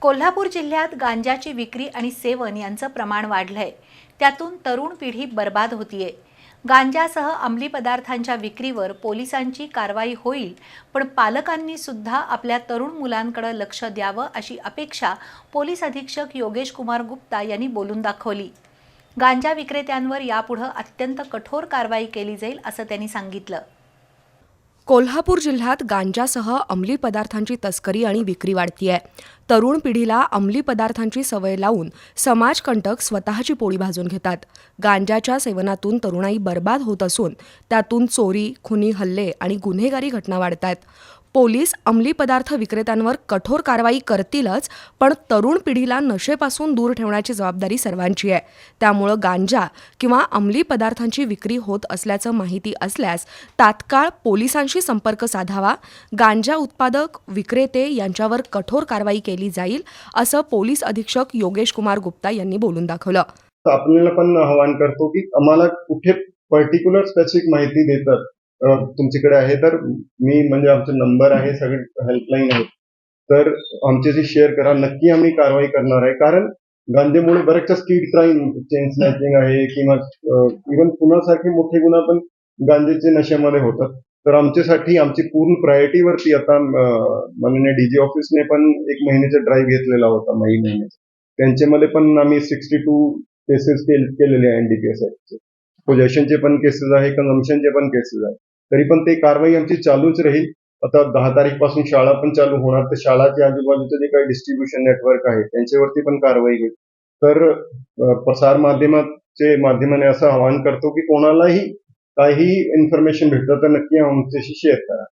कोल्हापूर जिल्ह्यात गांजाची विक्री आणि सेवन यांचं प्रमाण वाढलंय. त्यातून तरुण पिढी बर्बाद होतीये. गांजासह अंमली पदार्थांच्या विक्रीवर पोलिसांची कारवाई होईल पण पालकांनी सुद्धा आपल्या तरुण मुलांकडे लक्ष द्यावं अशी अपेक्षा पोलीस अधीक्षक योगेश कुमार गुप्ता यांनी बोलून दाखवली. गांजा विक्रेत्यांवर यापुढं अत्यंत कठोर कारवाई केली जाईल असं त्यांनी सांगितलं. कोल्हापूर जिल्ह्यात गांजासह अंमली पदार्थांची तस्करी आणि विक्री वाढतीय. तरुण पिढीला अंमली पदार्थांची सवय लावून समाजकंटक स्वतःची पोळी भाजून घेतात. गांजाच्या सेवनातून तरुणाई बर्बाद होत असून त्यातून चोरी खुनी हल्ले आणि गुन्हेगारी घटना वाढत आहेत पोलीस अंमली पदार्थ विक्रेत्यांवर कठोर कारवाई करतीलच पण तरुण पिढीला नशेपासून दूर ठेवण्याची जबाबदारी सर्वांची आहे. त्यामुळं गांजा किंवा अंमली पदार्थांची विक्री होत असल्याचं माहिती असल्यास तात्काळ पोलिसांशी संपर्क साधावा गांजा उत्पादक विक्रेते यांच्यावर कठोर कारवाई केली जाईल असं पोलीस अधीक्षक योगेश कुमार गुप्ता यांनी बोलून दाखवलं. आपल्याला पण आवाहन करतो की आम्हाला कुठे पर्टिक्युलर स्पेसिफिक माहिती देतात तुमच्याकडे आहे तर मी म्हणजे आमचे नंबर आहे सगळे हेल्पलाईन आहे तर आमच्याशी शेअर करा. नक्की आम्ही कारवाई करणार आहे. कारण गांधीमुळे बऱ्याचशा स्ट्रीट क्राईम चेन स्नॅचिंग आहे किंवा इव्हन पुण्यासारखे मोठे गुन्हा पण गांधीचे नशेमध्ये होतात. तर आमच्यासाठी आमची पूर्ण प्रायोरिटीवरती आता माननीय डीजी ऑफिसने पण एक महिन्याचा ड्राईव्ह घेतलेला होता मे महिन्याचा. त्यांच्यामध्ये पण आम्ही सिक्स्टी टू केसेस केलेले आहे एनडीपीएस चे पोजेशनचे पण केसेस आहे कन्झम्पशनचे पण केसेस आहे तरी पण ते कारवाई आमची चालूच राहील. आता दहा तारीखपासून शाळा पण चालू होणार. तर शाळाच्या आजूबाजूचे जे काही डिस्ट्रीब्युशन नेटवर्क आहे त्यांच्यावरती पण कारवाई होईल. तर प्रसार माध्यमाचे माध्यमाने असं आवाहन करतो की कोणालाही काही इन्फॉर्मेशन भेटलं तर नक्की आमच्याशी शेअर करा.